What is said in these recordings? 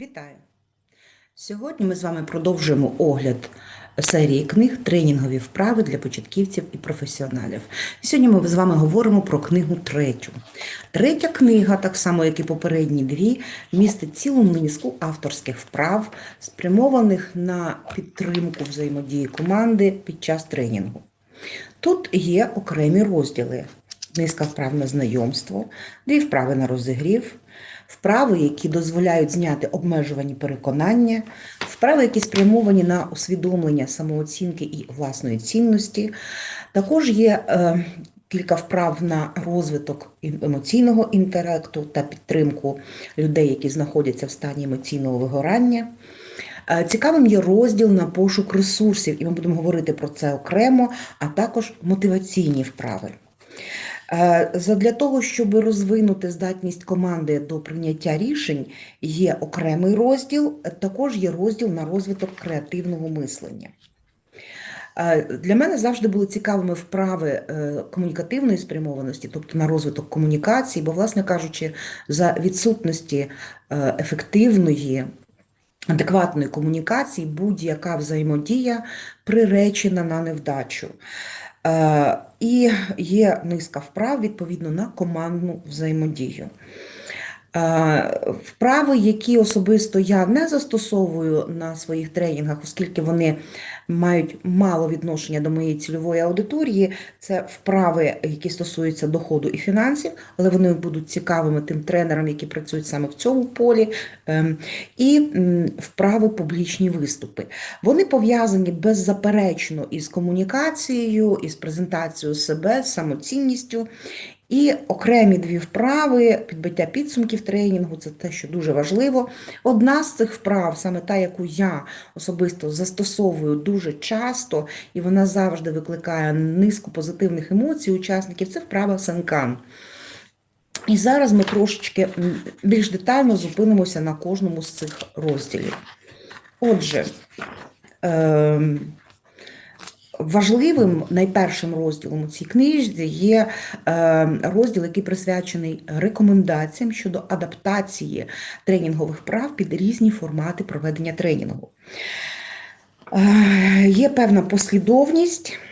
Вітаю! Сьогодні ми з вами продовжуємо огляд серії книг Тренінгові вправи для початківців і професіоналів. Сьогодні ми з вами говоримо про книгу третю. Третя книга, так само як і попередні дві, містить цілу низку авторських вправ, спрямованих на підтримку взаємодії команди під час тренінгу. Тут є окремі розділи. Низка вправ на знайомство, дві вправи на розігрів, вправи, які дозволяють зняти обмежувані переконання, вправи, які спрямовані на усвідомлення самооцінки і власної цінності. Також є е, кілька вправ на розвиток ем- емоційного інтелекту та підтримку людей, які знаходяться в стані емоційного вигорання. Е, Цікавим є розділ на пошук ресурсів, і ми будемо говорити про це окремо, а також мотиваційні вправи. Е, Задля того, щоб розвинути здатність команди до прийняття рішень, є окремий розділ, також є розділ на розвиток креативного мислення. Е, Для мене завжди були цікавими вправи е, комунікативної спрямованості, тобто на розвиток комунікації, бо, власне кажучи, за відсутності ефективної, адекватної комунікації будь-яка взаємодія приречена на невдачу. Е, І є низка вправ відповідно на командну взаємодію. Е, Вправи, які особисто я не застосовую на своїх тренінгах, оскільки вони мають мало відношення до моєї цільової аудиторії, це вправи, які стосуються доходу і фінансів, але вони будуть цікавими тим тренерам, які працюють саме в цьому полі, Ем, і вправи публічні виступи. Вони пов'язані беззаперечно із комунікацією, із презентацією себе, з самоцінністю. І окремі дві вправи, підбиття підсумків тренінгу це те, що дуже важливо. Одна з цих вправ, саме та, яку я особисто застосовую дуже часто, і вона завжди викликає низку позитивних емоцій учасників, це вправа Сенкан. І зараз ми трошечки більш детально зупинимося на кожному з цих розділів. Отже, ем, важливим найпершим розділом у цій книжці є ем, розділ, який присвячений рекомендаціям щодо адаптації тренінгових прав під різні формати проведення тренінгу. Е, Є певна послідовність е,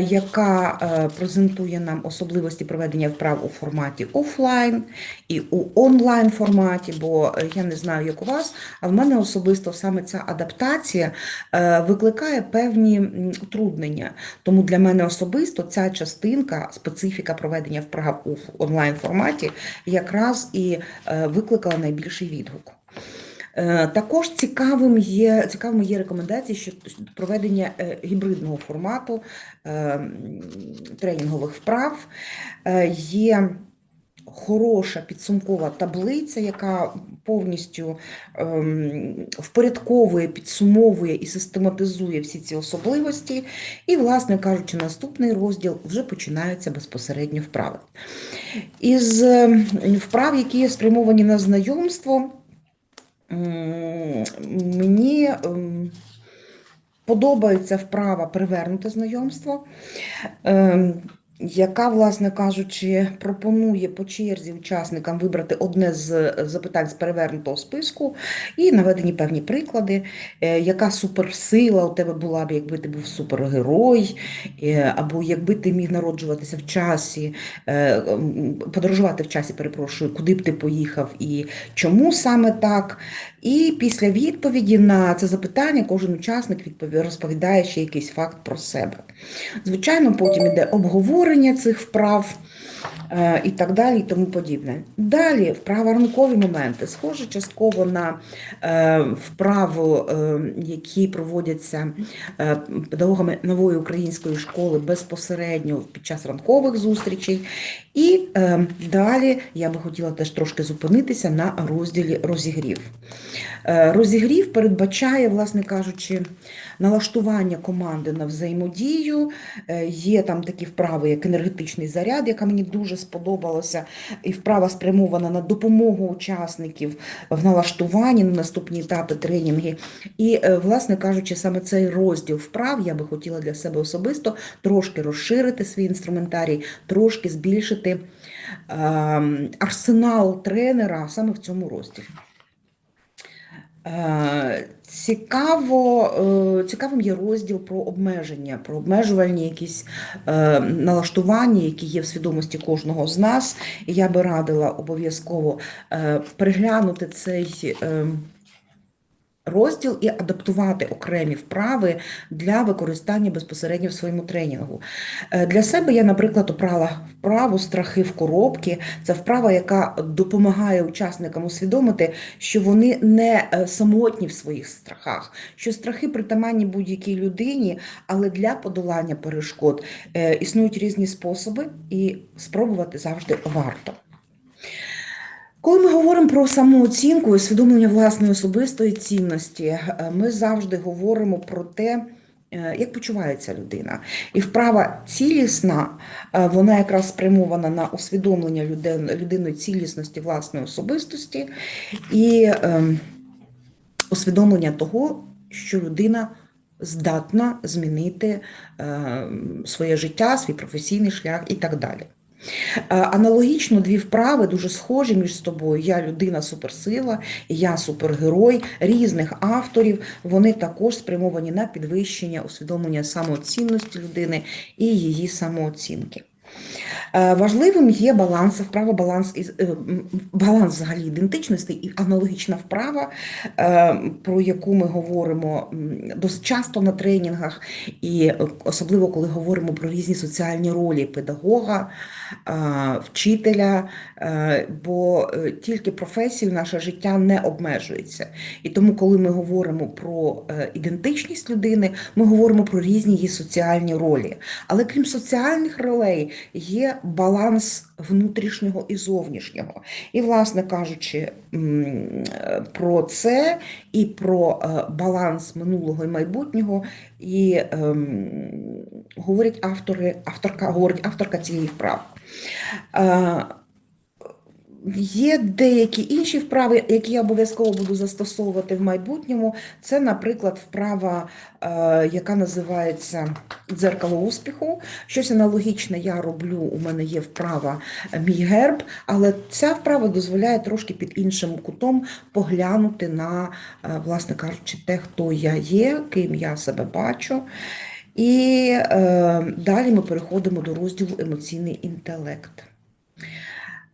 яка е, презентує нам особливості проведення вправ у форматі офлайн і у онлайн форматі, бо е, я не знаю, як у вас, а в мене особисто саме ця адаптація е, викликає певні утруднення. Тому для мене особисто ця частинка, специфіка проведення вправ у онлайн форматі, якраз і е, викликала найбільший відгук. Е, Також цікавим є, цікавими є рекомендації щодо проведення е, гібридного формату е, тренінгових вправ. Є хороша підсумкова таблиця, яка повністю ем, впорядковує, підсумовує і систематизує всі ці особливості. І, власне кажучи, наступний розділ вже починаються безпосередньо вправи. Із е, вправ, які спрямовані на знайомство, Мені ем, подобається вправа привернути знайомство, ем, яка, власне кажучи, пропонує по черзі учасникам вибрати одне з запитань з перевернутого списку і наведені певні приклади, е, яка суперсила у тебе була б, якби ти був супергерой, е, або якби ти міг народжуватися в часі, е, подорожувати в часі, перепрошую, куди б ти поїхав і чому саме так. І після відповіді на це запитання кожен учасник розповідає ще якийсь факт про себе. Звичайно, потім іде обговорення цих вправ е, і так далі, і тому подібне. Далі вправа ранкові моменти, схоже частково на е, вправу, е, які проводяться педагогами нової української школи безпосередньо під час ранкових зустрічей. І далі я би хотіла теж трошки зупинитися на розділі розігрів. Розігрів передбачає, власне кажучи, налаштування команди на взаємодію. Є там такі вправи, як енергетичний заряд, яка мені дуже сподобалася, і вправа спрямована на допомогу учасників в налаштуванні на наступні етапи тренінги. І, е, власне кажучи, саме цей розділ вправ я би хотіла для себе особисто трошки розширити свій інструментарій, трошки збільшити ем, арсенал тренера саме в цьому розділі. Е, Цікаво, е, цікавим є розділ про обмеження, про обмежувальні якісь е, налаштування, які є в свідомості кожного з нас. І я би радила обов'язково переглянути цей. Розділ і адаптувати окремі вправи для використання безпосередньо в своєму тренінгу. Е, Для себе я, наприклад, обрала вправу страхи в коробки. Це вправа, яка допомагає учасникам усвідомити, що вони не е, самотні в своїх страхах, що страхи притаманні будь-якій людині, але для подолання перешкод е, існують різні способи, і спробувати завжди варто. Коли ми говоримо про самооцінку і усвідомлення власної особистої цінності, е, ми завжди говоримо про те, е, як почувається людина. І вправа цілісна, е, вона якраз спрямована на усвідомлення людин- людиною цілісності власної особистості і усвідомлення того, що людина здатна змінити своє життя, свій професійний шлях і так далі. Е, Аналогічно дві вправи дуже схожі між собою. Я людина суперсила, я супергерой різних авторів. Вони також спрямовані на підвищення усвідомлення самоцінності людини і її самооцінки. Е, Важливим є баланс, вправа баланс е, баланс взагалі ідентичності і аналогічна вправа, е, про яку ми говоримо досить часто на тренінгах, і особливо коли говоримо про різні соціальні ролі педагога, вчителя, бо тільки професією наше життя не обмежується. І тому, коли ми говоримо про ідентичність людини, ми говоримо про різні її соціальні ролі. Але крім соціальних ролей, є баланс внутрішнього і зовнішнього. І, власне кажучи, е, про це і про е, баланс минулого і майбутнього, і ем, говорять автори, авторка, говорить авторка цієї вправи. Є деякі інші вправи, які я обов'язково буду застосовувати в майбутньому. Це, наприклад, вправа, е, яка називається дзеркало успіху. Щось аналогічне я роблю. У мене є вправа мій герб, але ця вправа дозволяє трошки під іншим кутом поглянути на, е, власне кажучи, те, хто я є, ким я себе бачу. І е, далі ми переходимо до розділу емоційний інтелект.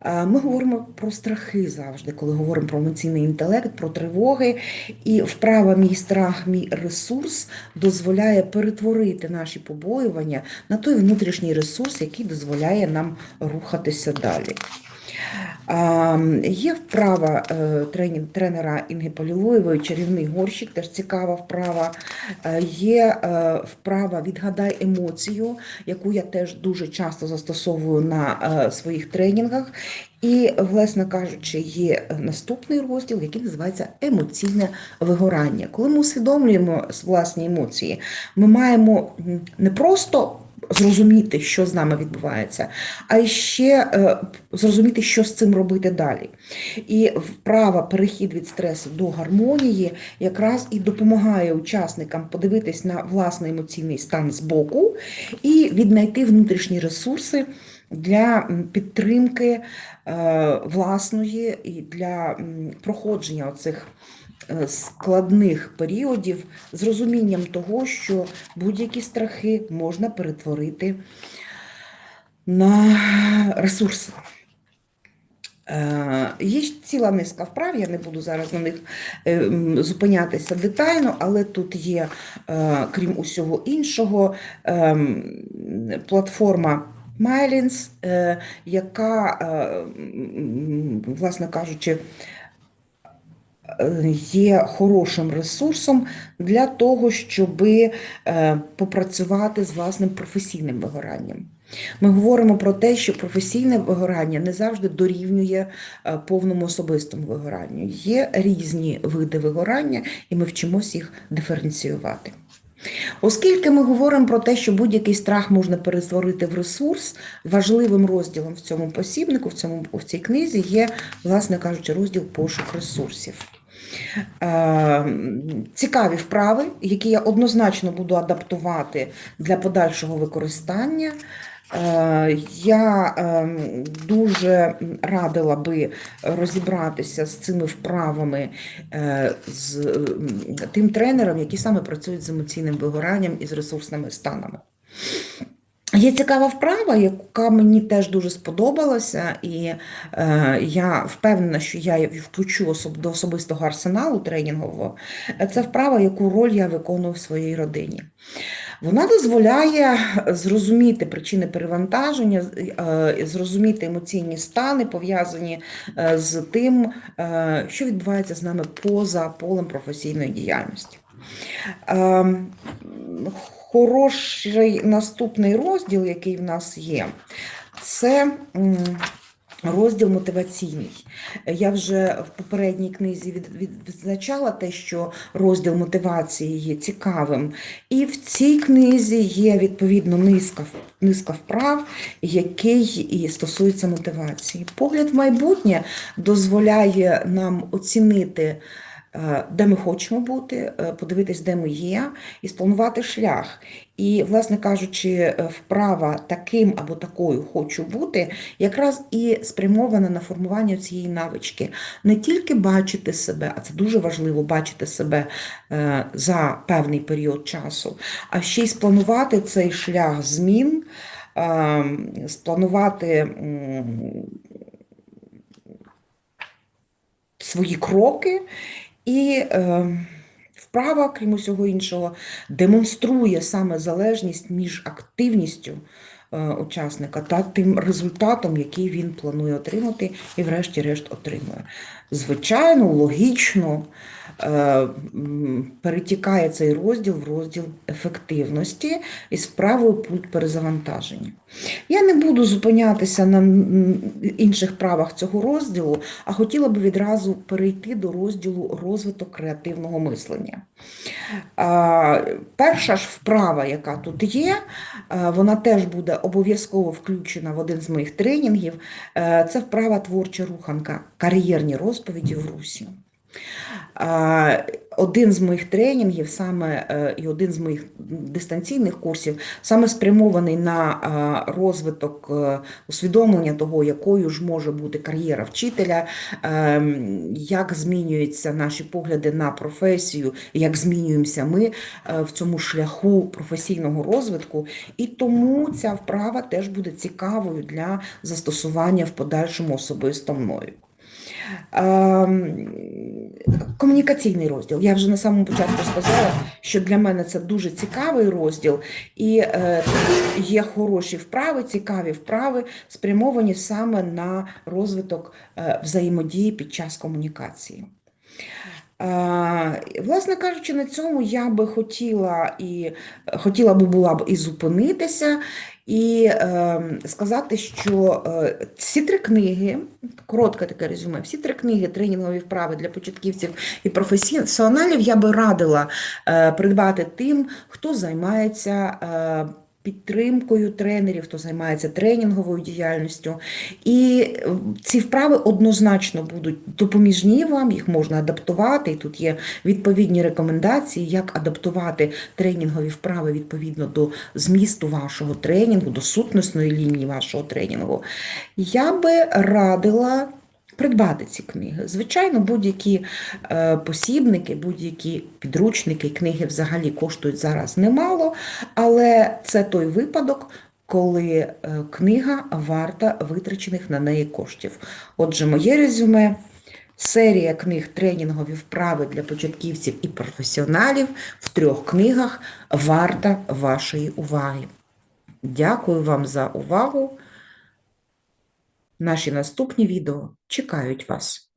Е, Ми говоримо про страхи завжди, коли говоримо про емоційний інтелект, про тривоги. І вправа мій страх, мій ресурс дозволяє перетворити наші побоювання на той внутрішній ресурс, який дозволяє нам рухатися далі. А, Є вправа е, тренера Інги Полілоєвої, чарівний горщик, теж цікава вправа. Е, Є е, вправа Відгадай емоцію, яку я теж дуже часто застосовую на своїх тренінгах. І, власне кажучи, є наступний розділ, який називається емоційне вигорання. Коли ми усвідомлюємо власні емоції, ми маємо не просто зрозуміти, що з нами відбувається, а ще е, зрозуміти, що з цим робити далі. І вправа перехід від стресу до гармонії якраз і допомагає учасникам подивитись на власний емоційний стан збоку і віднайти внутрішні ресурси для підтримки е, власної і для проходження оцих складних періодів з розумінням того, що будь-які страхи можна перетворити на ресурси. Е, Є ціла низка вправ, я не буду зараз на них е, зупинятися детально, але тут є, е, крім усього іншого, платформа е, яка, е, власне кажучи, е, є хорошим ресурсом для того, щоб попрацювати з власним професійним вигоранням. Ми говоримо про те, що професійне вигорання не завжди дорівнює е, повному особистому вигоранню. Є різні види вигорання, і ми вчимося їх диференціювати. Оскільки ми говоримо про те, що будь-який страх можна перетворити в ресурс, важливим розділом в цьому посібнику, в, цьому, в цій книзі є, власне кажучи, розділ пошук ресурсів. Е, Цікаві вправи, які я однозначно буду адаптувати для подальшого використання. Е, Я ем, дуже радила би розібратися з цими вправами е, з тим тренером, які саме працюють з емоційним вигоранням і з ресурсними станами. Є цікава вправа, яка мені теж дуже сподобалася, і е, я впевнена, що я її включу особ, до особистого арсеналу тренінгового. Е, Це вправа, яку роль я виконую в своїй родині. Вона дозволяє зрозуміти причини перевантаження, е, зрозуміти емоційні стани, пов'язані е, з тим, е, що відбувається з нами поза полем професійної діяльності. Ем, Хороший наступний розділ, який в нас є, це розділ мотиваційний. Я вже в попередній книзі від, від, відзначала те, що розділ мотивації є цікавим. І в цій книзі є відповідно низка, низка вправ, який і стосується мотивації. Погляд в майбутнє дозволяє нам оцінити. Е, Де ми хочемо бути, е, подивитись, де ми є, і спланувати шлях. І, власне кажучи, е, вправа таким або такою хочу бути, якраз і спрямована на формування цієї навички. Не тільки бачити себе, а це дуже важливо бачити себе за певний період часу, а ще й спланувати цей шлях змін, спланувати свої кроки і. е, Вправа, крім усього іншого, демонструє саме залежність між активністю учасника та тим результатом, який він планує отримати, і врешті-решт отримує. Звичайно, логічно е, перетікає цей розділ в розділ ефективності із вправою пульт перезавантаження. Я не буду зупинятися на інших правах цього розділу, а хотіла би відразу перейти до розділу розвиток креативного мислення. Перша ж вправа, яка тут є, е, вона теж буде обов'язково включена в один з моїх тренінгів. Е, Це вправа творча руханка, кар'єрні розповіді в русі. Один з моїх тренінгів, саме е, і один з моїх дистанційних курсів, саме спрямований на розвиток е, усвідомлення того, якою ж може бути кар'єра вчителя, ем, як змінюються наші погляди на професію, як змінюємося ми е, в цьому шляху професійного розвитку. І тому ця вправа теж буде цікавою для застосування в подальшому особисто мною. Комунікаційний розділ. Я вже на самому початку сказала, що для мене це дуже цікавий розділ, і е, є хороші вправи, цікаві вправи, спрямовані саме на розвиток е, взаємодії під час комунікації. Власне кажучи, на цьому я би хотіла і хотіла би була б і зупинитися, і е, сказати, що е, ці три книги, коротке таке резюме, всі три книги тренінгові вправи для початківців і професіоналів я би радила е, придбати тим, хто займається. Е, Підтримкою тренерів, хто займається тренінговою діяльністю. І ці вправи однозначно будуть допоміжні вам, їх можна адаптувати. І тут є відповідні рекомендації, як адаптувати тренінгові вправи відповідно до змісту вашого тренінгу, до сутностної лінії вашого тренінгу. Я би радила. Придбати ці книги. Звичайно, будь-які е, посібники, будь-які підручники, книги взагалі коштують зараз немало, але це той випадок, коли е, книга варта витрачених на неї коштів. Отже, моє резюме. Серія книг тренінгові вправи для початківців і професіоналів в трьох книгах варта вашої уваги. Дякую вам за увагу. Наші наступні відео чекають вас.